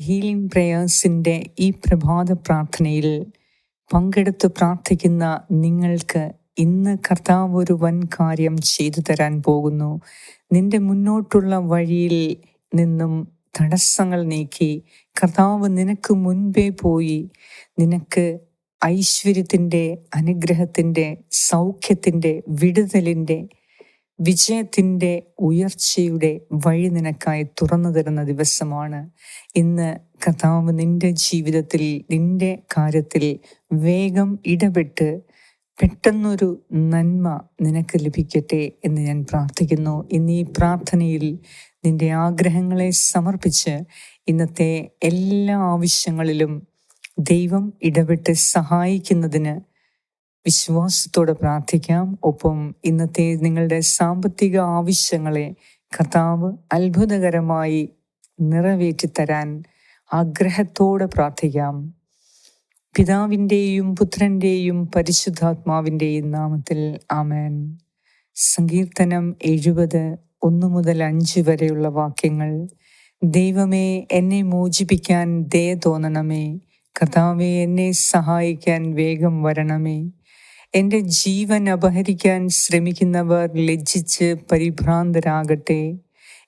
Healing പ്രേയേഴ്സിന്റെ ഈ പ്രഭാത പ്രാർത്ഥനയിൽ പങ്കെടുത്ത് പ്രാർത്ഥിക്കുന്ന നിങ്ങൾക്ക് ഇന്ന് കർത്താവ് ഒരു വൻ കാര്യം ചെയ്തു തരാൻ പോകുന്നു. നിന്റെ മുന്നോട്ടുള്ള വഴിയിൽ നിന്നും തടസ്സങ്ങൾ നീക്കി കർത്താവ് നിനക്ക് മുൻപേ പോയി നിനക്ക് ഐശ്വര്യത്തിന്റെ അനുഗ്രഹത്തിന്റെ സൗഖ്യത്തിന്റെ വിടുതലിന്റെ വിജയത്തിന്റെ ഉയർച്ചയുടെ വഴി നിനക്കായി തുറന്നു തരുന്ന ദിവസമാണ്. ഇന്ന് കർത്താവ് നിന്റെ ജീവിതത്തിൽ നിന്റെ കാര്യത്തിൽ വേഗം ഇടപെട്ട് പെട്ടെന്നൊരു നന്മ നിനക്ക് ലഭിക്കട്ടെ എന്ന് ഞാൻ പ്രാർത്ഥിക്കുന്നു. ഇന്ന് ഈ പ്രാർത്ഥനയിൽ നിന്റെ ആഗ്രഹങ്ങളെ സമർപ്പിച്ച് ഇന്നത്തെ എല്ലാ ആവശ്യങ്ങളിലും ദൈവം ഇടപെട്ട് സഹായിക്കുന്നതിന് വിശ്വാസത്തോടെ പ്രാർത്ഥിക്കാം. ഒപ്പം ഇന്നത്തെ നിങ്ങളുടെ സാമ്പത്തിക ആവശ്യങ്ങളെ കർത്താവ് അത്ഭുതകരമായി നിറവേറ്റി തരാൻ ആഗ്രഹത്തോടെ പ്രാർത്ഥിക്കാം. പിതാവിന്റെയും പുത്രന്റെയും പരിശുദ്ധാത്മാവിന്റെയും നാമത്തിൽ ആമേൻ. സങ്കീർത്തനം എഴുപത് ഒന്ന് മുതൽ അഞ്ച് വരെയുള്ള വാക്യങ്ങൾ. ദൈവമേ എന്നെ മോചിപ്പിക്കാൻ ദയ തോന്നണമേ. കർത്താവെ എന്നെ സഹായിക്കാൻ വേഗം വരണമേ. എന്റെ ജീവൻ അപഹരിക്കാൻ ശ്രമിക്കുന്നവർ ലജ്ജിച്ച് പരിഭ്രാന്തരാകട്ടെ.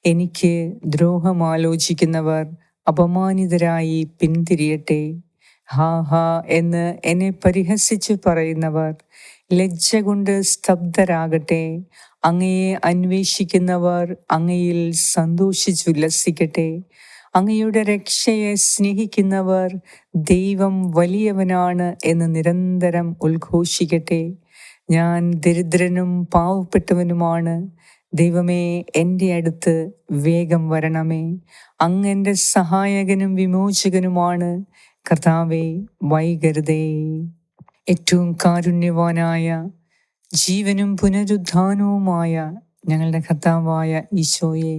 എനിക്ക് ദ്രോഹമാലോചിക്കുന്നവർ അപമാനിതരായി പിന്തിരിയട്ടെ. ഹാ ഹാ എന്ന് എന്നെ പരിഹസിച്ച് പറയുന്നവർ ലജ്ജ കൊണ്ട് സ്തബ്ധരാകട്ടെ. അങ്ങയെ അന്വേഷിക്കുന്നവർ അങ്ങയിൽ സന്തോഷിച്ചുല്ലസിക്കട്ടെ അങ്ങയുടെ രക്ഷയെ സ്നേഹിക്കുന്നവർ ദൈവം വലിയവനാണ് എന്ന് നിരന്തരം ഉദ്ഘോഷിക്കട്ടെ ഞാൻ ദരിദ്രനും പാവപ്പെട്ടവനുമാണ്. ദൈവമേ എന്റെ അടുത്ത് വേഗം വരണമേ. അങ്ങ് എന്റെ സഹായകനും വിമോചകനുമാണ്. കർത്താവേ വൈകരുതേ. ഏറ്റവും കാരുണ്യവാനായ ജീവനും പുനരുദ്ധാനവുമായ ഞങ്ങളുടെ കർത്താവായ ഈശോയെ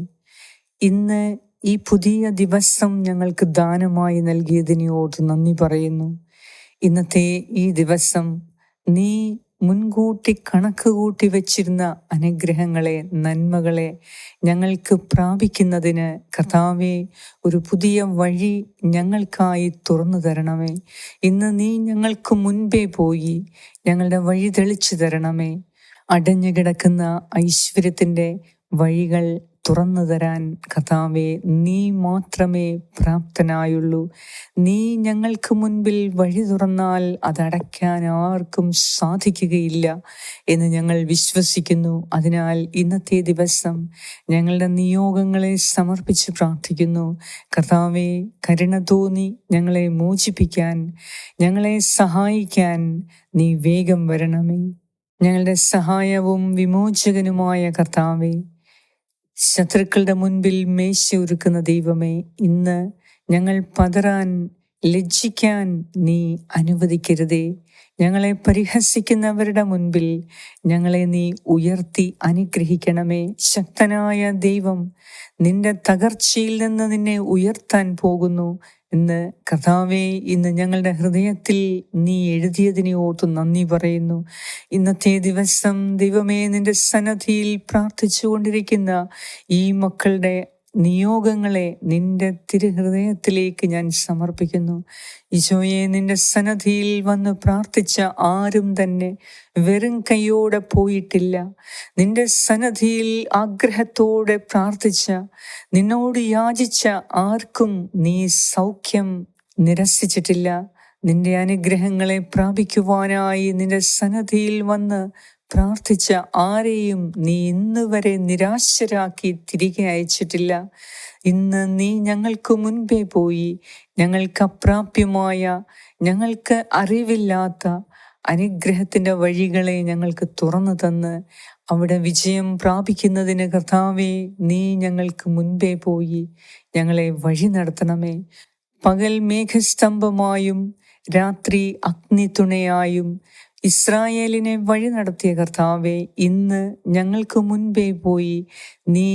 ഇന്ന് ഈ പുതിയ ദിവസം ഞങ്ങൾക്ക് ദാനമായി നൽകിയതിനെ ഓർത്ത് നന്ദി പറയുന്നു. ഇന്നത്തെ ഈ ദിവസം നീ മുൻകൂട്ടി കണക്ക് കൂട്ടി വച്ചിരുന്ന അനുഗ്രഹങ്ങളെ നന്മകളെ ഞങ്ങൾക്ക് പ്രാപിക്കുന്നതിന് കർത്താവെ ഒരു പുതിയ വഴി ഞങ്ങൾക്കായി തുറന്നു തരണമേ. ഇന്ന് നീ ഞങ്ങൾക്ക് മുൻപേ പോയി ഞങ്ങളുടെ വഴി തെളിച്ചു തരണമേ. അടഞ്ഞു കിടക്കുന്ന ഐശ്വര്യത്തിന്റെ വഴികൾ തുറന്നു തരാൻ കഥാവെ നീ മാത്രമേ പ്രാപ്തനായുള്ളൂ. നീ ഞങ്ങൾക്ക് മുൻപിൽ വഴി തുറന്നാൽ അതടയ്ക്കാൻ ആർക്കും സാധിക്കുകയില്ല എന്ന് ഞങ്ങൾ വിശ്വസിക്കുന്നു. അതിനാൽ ഇന്നത്തെ ദിവസം ഞങ്ങളുടെ നിയോഗങ്ങളെ സമർപ്പിച്ച് പ്രാർത്ഥിക്കുന്നു. കർത്താവെ കരുണ തോന്നി ഞങ്ങളെ മോചിപ്പിക്കാൻ ഞങ്ങളെ സഹായിക്കാൻ നീ വേഗം വരണമേ. ഞങ്ങളുടെ സഹായവും വിമോചകനുമായ കർത്താവെ ശത്രുക്കളുടെ മുൻപിൽ മേശി ഒരുക്കുന്ന ദൈവമേ ഇന്ന് ഞങ്ങൾ പതറാൻ ലജ്ജിക്കാൻ നീ അനുവദിക്കരുതേ. ഞങ്ങളെ പരിഹസിക്കുന്നവരുടെ മുൻപിൽ ഞങ്ങളെ നീ ഉയർത്തി അനുഗ്രഹിക്കണമേ. ശക്തനായ ദൈവം നിന്റെ തകർച്ചയിൽ നിന്ന് നിന്നെ ഉയർത്താൻ പോകുന്നു. ഇന്ന് കഥാവേ ഇന്ന് ഞങ്ങളുടെ ഹൃദയത്തിൽ നീ എഴുതിയതിനെ ഓർത്ത് നന്ദി പറയുന്നു. ഇന്നത്തെ ദിവസം ദൈവമേ നിന്റെ സന്നദ്ധിയിൽ പ്രാർത്ഥിച്ചു കൊണ്ടിരിക്കുന്ന ഈ മക്കളുടെ നിയോഗങ്ങളെ നിന്റെ തിരുഹൃദയത്തിലേക്ക് ഞാൻ സമർപ്പിക്കുന്നു. ഈശോയെ നിന്റെ സന്നദ്ധിയിൽ വന്ന് പ്രാർത്ഥിച്ച ആരും തന്നെ വെറും കൈയോടെ പോയിട്ടില്ല. നിന്റെ സന്നദ്ധിയിൽ ആഗ്രഹത്തോടെ പ്രാർത്ഥിച്ച നിന്നോട് യാചിച്ച ആർക്കും നീ സൗഖ്യം നിരസിച്ചിട്ടില്ല. നിന്റെ അനുഗ്രഹങ്ങളെ പ്രാപിക്കുവാനായി നിന്റെ സന്നദ്ധിയിൽ വന്ന് പ്രാർത്ഥിച്ച ആരെയും നീ ഇന്ന് വരെ നിരാശരാക്കി തിരികെ അയച്ചിട്ടില്ല. ഇന്ന് നീ ഞങ്ങൾക്ക് മുൻപേ പോയി. ഞങ്ങൾക്ക് അപ്രാപ്യമായ ഞങ്ങൾക്ക് അറിവില്ലാത്ത അനുഗ്രഹത്തിന്റെ വഴികളെ ഞങ്ങൾക്ക് തുറന്നു തന്ന്. അവിടെ വിജയം പ്രാപിക്കുന്നതിന് കർത്താവേ നീ ഞങ്ങൾക്ക് മുൻപേ പോയി. ഞങ്ങളെ വഴി നടത്തണമേ. പകൽ മേഘസ്തംഭമായും രാത്രി അഗ്നിത്തുണയായും ഇസ്രായേലിനെ വഴി നടത്തിയ കർത്താവെ ഇന്ന് ഞങ്ങൾക്ക് മുൻപേ പോയി നീ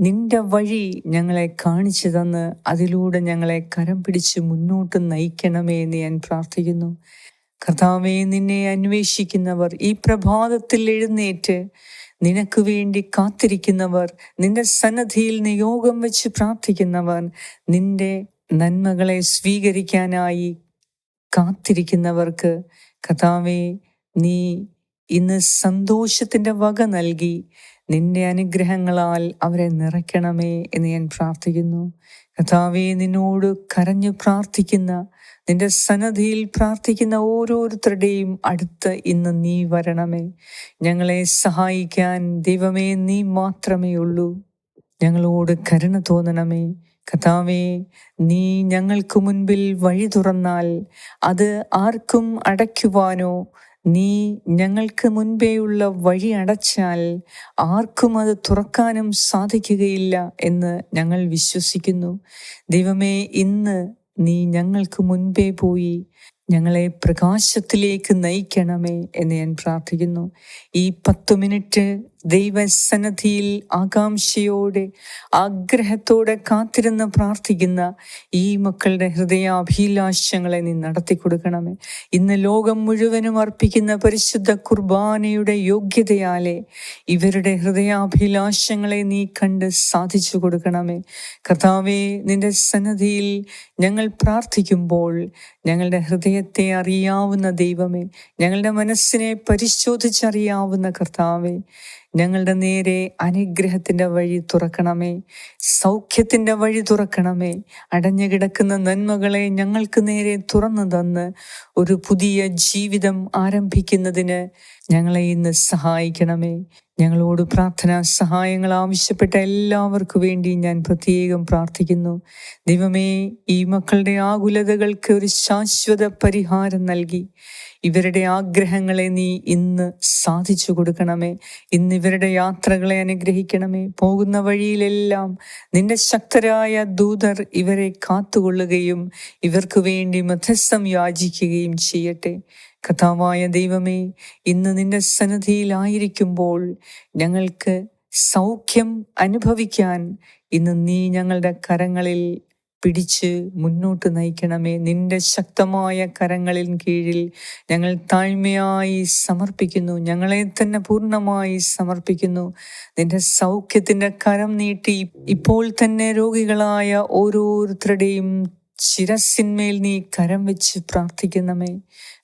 നിന്റെ വഴി ഞങ്ങളെ കാണിച്ചു തന്ന് അതിലൂടെ ഞങ്ങളെ കരം പിടിച്ച് മുന്നോട്ട് നയിക്കണമേ എന്ന് ഞാൻ പ്രാർത്ഥിക്കുന്നു. കർത്താവെ നിന്നെ അന്വേഷിക്കുന്നവർ ഈ പ്രഭാതത്തിൽ എഴുന്നേറ്റ് നിനക്ക് വേണ്ടി കാത്തിരിക്കുന്നവർ നിന്റെ സന്നദ്ധിയിൽ നിയോഗം വെച്ച് പ്രാർത്ഥിക്കുന്നവർ നിന്റെ നന്മകളെ സ്വീകരിക്കാനായി കാത്തിരിക്കുന്നവർക്ക് കഥാവെ നീ ഇന്ന് സന്തോഷത്തിന്റെ വക നൽകി. നിന്റെ അനുഗ്രഹങ്ങളാൽ അവരെ നിറയ്ക്കണമേ എന്ന് ഞാൻ പ്രാർത്ഥിക്കുന്നു. കഥാവെ നിന്നോട് കരഞ്ഞു പ്രാർത്ഥിക്കുന്ന നിന്റെ സന്നദ്ധിയിൽ പ്രാർത്ഥിക്കുന്ന ഓരോരുത്തരുടെയും അടുത്ത് ഇന്ന് നീ വരണമേ. ഞങ്ങളെ സഹായിക്കാൻ ദൈവമേ നീ മാത്രമേ ഉള്ളൂ. ഞങ്ങളോട് കരുണ തോന്നണമേ. കഥാവേ നീ ഞങ്ങൾക്ക് മുൻപിൽ വഴി തുറന്നാൽ അത് ആർക്കും അടയ്ക്കുവാനോ നീ ഞങ്ങൾക്ക് മുൻപേയുള്ള വഴി അടച്ചാൽ ആർക്കും അത് തുറക്കാനും സാധിക്കുകയില്ല എന്ന് ഞങ്ങൾ വിശ്വസിക്കുന്നു. ദൈവമേ ഇന്ന് നീ ഞങ്ങൾക്ക് മുൻപേ പോയി ഞങ്ങളെ പ്രകാശത്തിലേക്ക് നയിക്കണമേ എന്ന് ഞാൻ പ്രാർത്ഥിക്കുന്നു. ഈ പത്തു മിനിറ്റ് ദൈവസന്നദ്ധിയിൽ ആകാംക്ഷയോടെ ആഗ്രഹത്തോടെ കാത്തിരുന്ന് പ്രാർത്ഥിക്കുന്ന ഈ മക്കളുടെ ഹൃദയാഭിലാഷങ്ങളെ നീ നടത്തി കൊടുക്കണമേ ഇന്ന് ലോകം മുഴുവനും അർപ്പിക്കുന്ന പരിശുദ്ധ കുർബാനയുടെ യോഗ്യതയാലെ ഇവരുടെ ഹൃദയാഭിലാഷങ്ങളെ നീ കണ്ട് സാധിച്ചു കൊടുക്കണമേ. കർത്താവെ നിന്റെ സന്നദ്ധിയിൽ ഞങ്ങൾ പ്രാർത്ഥിക്കുമ്പോൾ ഞങ്ങളുടെ ഹൃദയത്തെ അറിയാവുന്ന ദൈവമേ ഞങ്ങളുടെ മനസ്സിനെ പരിശോധിച്ചറിയാവുന്ന കർത്താവെ ഞങ്ങളുടെ നേരെ അനുഗ്രഹത്തിന്റെ വഴി തുറക്കണമേ. സൗഖ്യത്തിന്റെ വഴി തുറക്കണമേ. അടഞ്ഞു കിടക്കുന്ന നന്മകളെ ഞങ്ങൾക്ക് നേരെ തുറന്നു തന്ന് ഒരു പുതിയ ജീവിതം ആരംഭിക്കുന്നതിന് ഞങ്ങളെ ഇന്ന് സഹായിക്കണമേ. ഞങ്ങളോട് പ്രാർത്ഥനാ സഹായങ്ങൾ ആവശ്യപ്പെട്ട എല്ലാവർക്കു വേണ്ടി ഞാൻ പ്രത്യേകം പ്രാർത്ഥിക്കുന്നു. ദൈവമേ ഈ മക്കളുടെ ആകുലതകൾക്ക് ഒരു ശാശ്വത പരിഹാരം നൽകി. ഇവരുടെ ആഗ്രഹങ്ങളെ നീ ഇന്ന് സാധിച്ചു കൊടുക്കണമേ. ഇന്ന് ഇവരുടെ യാത്രകളെ അനുഗ്രഹിക്കണമേ. പോകുന്ന വഴിയിലെല്ലാം നിന്റെ ശക്തരായ ദൂതർ ഇവരെ കാത്തുകൊള്ളുകയും ഇവർക്ക് വേണ്ടി മധ്യസ്ഥം യാചിക്കുകയും ചെയ്യട്ടെ. കഥാവായ ദൈവമേ ഇന്ന് നിന്റെ സന്നദ്ധിയിലായിരിക്കുമ്പോൾ ഞങ്ങൾക്ക് സൗഖ്യം അനുഭവിക്കാൻ ഇന്ന് നീ ഞങ്ങളുടെ കരങ്ങളിൽ പിടിച്ച് മുന്നോട്ട് നയിക്കണമേ. നിന്റെ ശക്തമായ കരങ്ങളിൽ കീഴിൽ ഞങ്ങൾ താഴ്മയായി സമർപ്പിക്കുന്നു. ഞങ്ങളെ തന്നെ പൂർണമായി സമർപ്പിക്കുന്നു. നിന്റെ സൗഖ്യത്തിന്റെ കരം നീട്ടി ഇപ്പോൾ തന്നെ രോഗികളായ ഓരോരുത്തരുടെയും ശിരസിന്മേൽ നീ കരം വെച്ച് പ്രാർത്ഥിക്കണമേ.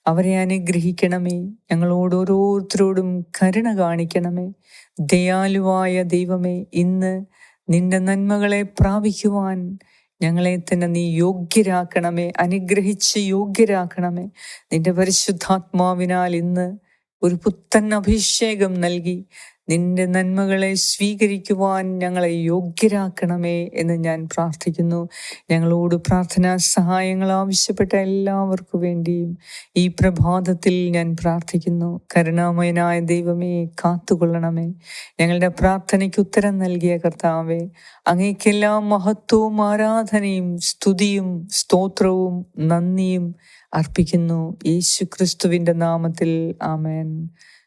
അവരെ അനുഗ്രഹിക്കണമേ. ഞങ്ങളോട് ഓരോരുത്തരോടും കരുണ കാണിക്കണമേ. ദയാലുവായ ദൈവമേ ഇന്ന് നിന്റെ നന്മകളെ പ്രാപിക്കുവാൻ ഞങ്ങളെ തന്നെ നീ യോഗ്യരാക്കണമേ. അനുഗ്രഹിച്ച് യോഗ്യരാക്കണമേ. നിന്റെ പരിശുദ്ധാത്മാവിനാൽ ഇന്ന് ഒരു പുത്തൻ അഭിഷേകം നൽകി. നിന്റെ നന്മകളെ സ്വീകരിക്കുവാൻ ഞങ്ങളെ യോഗ്യരാക്കണമേ എന്ന് ഞാൻ പ്രാർത്ഥിക്കുന്നു. ഞങ്ങളോട് പ്രാർത്ഥനാ സഹായങ്ങൾ ആവശ്യപ്പെട്ട എല്ലാവർക്കു വേണ്ടിയും ഈ പ്രഭാതത്തിൽ ഞാൻ പ്രാർത്ഥിക്കുന്നു. കരുണാമയനായ ദൈവമേ കാത്തുകൊള്ളണമേ. ഞങ്ങളുടെ പ്രാർത്ഥനയ്ക്ക് ഉത്തരം നൽകിയ കർത്താവേ അങ്ങേക്കെല്ലാം മഹത്വവും ആരാധനയും സ്തുതിയും സ്തോത്രവും നന്ദിയും അർപ്പിക്കുന്നു. യേശു ക്രിസ്തുവിന്റെ നാമത്തിൽ ആമേൻ.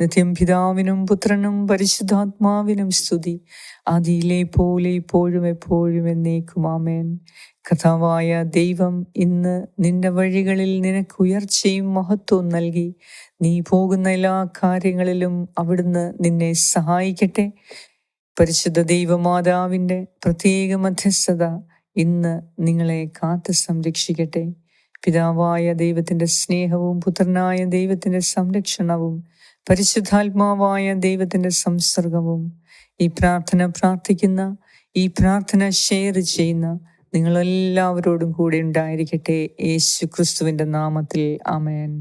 നിത്യം പിതാവിനും പുത്രനും പരിശുദ്ധാത്മാവിനും സ്തുതി. ആദിയിലെ പോലെ ഇപ്പോഴും എപ്പോഴും എന്നേക്കും. ആമേൻ. കഥാവായ ദൈവം ഇന്ന് നിന്റെ വഴികളിൽ നിനക്ക് ഉയർച്ചയും മഹത്വവും നൽകി. നീ പോകുന്ന എല്ലാ കാര്യങ്ങളിലും അവിടുന്ന് നിന്നെ സഹായിക്കട്ടെ. പരിശുദ്ധ ദൈവമാതാവിന്റെ പ്രത്യേക മധ്യസ്ഥത ഇന്ന് നിങ്ങളെ കാത്ത് സംരക്ഷിക്കട്ടെ. പിതാവായ ദൈവത്തിന്റെ സ്നേഹവും പുത്രനായ ദൈവത്തിന്റെ സംരക്ഷണവും പരിശുദ്ധാത്മാവായ ദൈവത്തിന്റെ സംസർഗവും ഈ പ്രാർത്ഥന പ്രാർത്ഥിക്കുന്ന ഈ പ്രാർത്ഥന ഷെയർ ചെയ്യുന്ന നിങ്ങളെല്ലാവരോടും കൂടെ ഉണ്ടായിരിക്കട്ടെ. യേശു ക്രിസ്തുവിന്റെ നാമത്തിൽ. ആമേൻ.